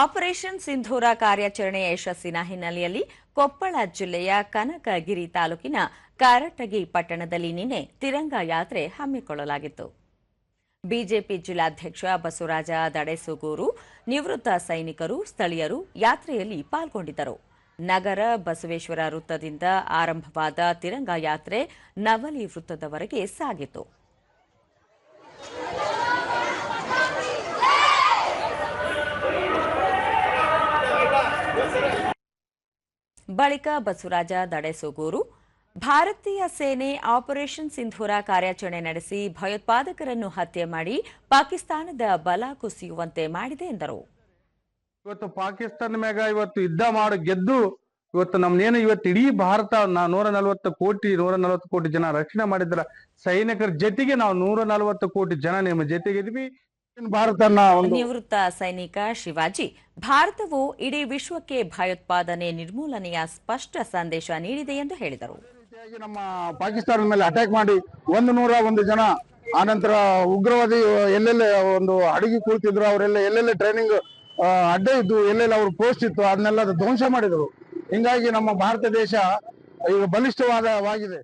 Operation ಸಿಂಧೂರ ಕಾರ್ಯಾಚರಣೆ ಯಶಸ್ಸಿನ ಹಿನ್ನೆಲೆಯಲ್ಲಿ ಕೊಪ್ಪಳ ಜಿಲ್ಲೆಯ ಕನಕಗಿರಿ ತಾಲೂಕಿನ ಕಾರಟಗಿ ಪಟ್ಟಣದಲ್ಲಿ ನಿನ್ನೆ ತಿರಂಗ ಯಾತ್ರೆ ಹಮ್ಮಿಕೊಳ್ಳಲಾಗಿತ್ತು. ಬಿಜೆಪಿ ಜಿಲ್ಲಾಧ್ಯಕ್ಷ ಬಸವರಾಜ ದಡೆಸುಗೂರು, ನಿವೃತ್ತ ಸೈನಿಕರು, ಸ್ಥಳೀಯರು ಯಾತ್ರೆಯಲ್ಲಿ ಪಾಲ್ಗೊಂಡಿದ್ದರು. ನಗರ ಬಸವೇಶ್ವರ ವೃತ್ತದಿಂದ ಆರಂಭವಾದ ತಿರಂಗ ಯಾತ್ರೆ ನವಲಿ ವೃತ್ತದವರೆಗೆ ಸಾಗಿತು ಬಳಿಕ ಬಸವರಾಜ ದಡೆಸೂಗೂರು ಭಾರತೀಯ ಸೇನೆ ಆಪರೇಷನ್ ಸಿಂಧೂರ ಕಾರ್ಯಾಚರಣೆ ನಡೆಸಿ ಭಯೋತ್ಪಾದಕರನ್ನು ಹತ್ಯೆ ಮಾಡಿ ಪಾಕಿಸ್ತಾನದ ಬಲ ಕುಸಿಯುವಂತೆ ಮಾಡಿದೆ ಎಂದರು. ಇವತ್ತು ಪಾಕಿಸ್ತಾನ ಮ್ಯಾಗ ಇವತ್ತು ಯುದ್ಧ ಮಾಡಿ ಗೆದ್ದು ಇವತ್ತು ನಮ್ನೇನು ಇವತ್ತು ಇಡೀ ಭಾರತ ನೂರ ನಲವತ್ತು ಕೋಟಿ ನೂರ ನಲವತ್ತು ಕೋಟಿ ಜನ ರಕ್ಷಣೆ ಮಾಡಿದ್ರ ಸೈನಿಕರ ಜೊತೆಗೆ ನಾವು ನೂರ ನಲವತ್ತು ಕೋಟಿ ಜನ ನಿಮ್ಮ ಭಾರತನ ಒಂದು ನಿವೃತ್ತ ಸೈನಿಕ ಶಿವಾಜಿ ಭಾರತವು ಇಡೀ ವಿಶ್ವಕ್ಕೆ ಭಯೋತ್ಪಾದನೆ ನಿರ್ಮೂಲನೆಯ ಸ್ಪಷ್ಟ ಸಂದೇಶ ನೀಡಿದೆ ಎಂದು ಹೇಳಿದರು. ನಮ್ಮ ಪಾಕಿಸ್ತಾನದ ಮೇಲೆ ಅಟ್ಯಾಕ್ ಮಾಡಿ ಒಂದು ನೂರ ಒಂದು ಜನ ಆನಂತರ ಉಗ್ರವಾದಿ ಎಲ್ಲೆಲ್ಲೇ ಒಂದು ಅಡಗಿ ಕುಳಿತಿದ್ರು ಅವರೆಲ್ಲ ಎಲ್ಲೆಲ್ಲ ಟ್ರೈನಿಂಗ್ ಅಡ್ಡ ಇದ್ದು ಎಲ್ಲೆಲ್ಲಿ ಅವ್ರ ಪೋಸ್ಟ್ ಇತ್ತು ಅದನ್ನೆಲ್ಲ ಧ್ವಂಸ ಮಾಡಿದರು. ಹಿಂಗಾಗಿ ನಮ್ಮ ಭಾರತ ದೇಶ ಈಗ ಬಲಿಷ್ಠವಾದವಾಗಿದೆ